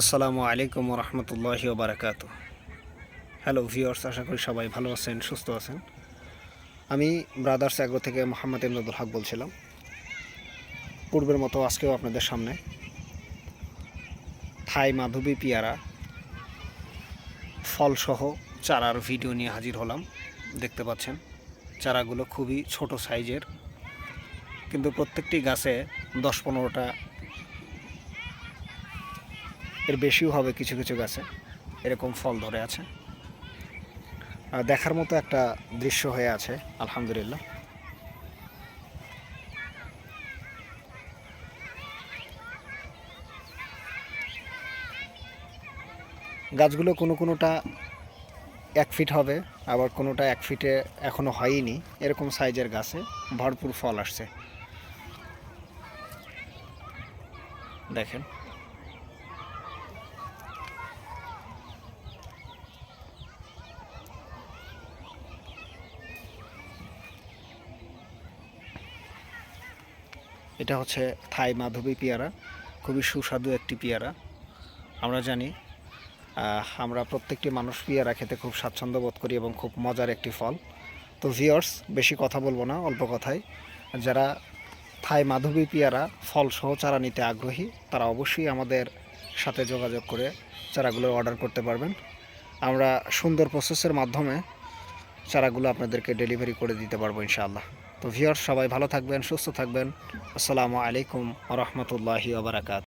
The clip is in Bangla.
আসসালামু আলাইকুম রহমতুল্লাহি বারাকাত হ্যালো ভিওর্স আশা করি সবাই ভালো আছেন, সুস্থ আছেন। আমি ব্রাদার্স অ্যাগ্রো থেকে মোহাম্মদ ইমদাদুল হক বলছিলাম। পূর্বের মতো আজকেও আপনাদের সামনে থাই মাধবী পিয়ারা ফলসহ চারার ভিডিও নিয়ে হাজির হলাম। দেখতে পাচ্ছেন, চারাগুলো খুবই ছোট সাইজের, কিন্তু প্রত্যেকটি গাছে দশ পনেরোটা এর বেশিও হবে কিছু কিছু গাছে। এরকম ফল ধরে আছে। আর দেখার মতো একটা দৃশ্য হয়ে আছে, আলহামদুলিল্লাহ। গাছগুলো কোনো কোনোটা এক ফিট হবে, আবার কোনোটা এক ফিটে এখনও হয়নি। এরকম সাইজের গাছে ভরপুর ফল আসছে। দেখেন। এটা হচ্ছে থাই মাধবী পেয়ারা, খুবই সুস্বাদু একটি পেয়ারা, আমরা জানি। আমরা প্রত্যেকটি মানুষ পেয়ারা খেতে খুব স্বাচ্ছন্দ্য বোধ করি এবং খুব মজার একটি ফল। তো ভিওর্স বেশি কথা বলব না, অল্প কথায় যারা থাই মাধবী পেয়ারা ফল সহ চারা নিতে আগ্রহী, তারা অবশ্যই আমাদের সাথে যোগাযোগ করে চারাগুলো অর্ডার করতে পারবেন। আমরা সুন্দর প্রসেসের মাধ্যমে চারাগুলো আপনাদেরকে ডেলিভারি করে দিতে পারব ইনশাআল্লাহ। তো ভিওর সবাই ভালো থাকবেন, সুস্থ থাকবেন। আসসালামু আলাইকুম রহমতুল্লাহি আবরাকাত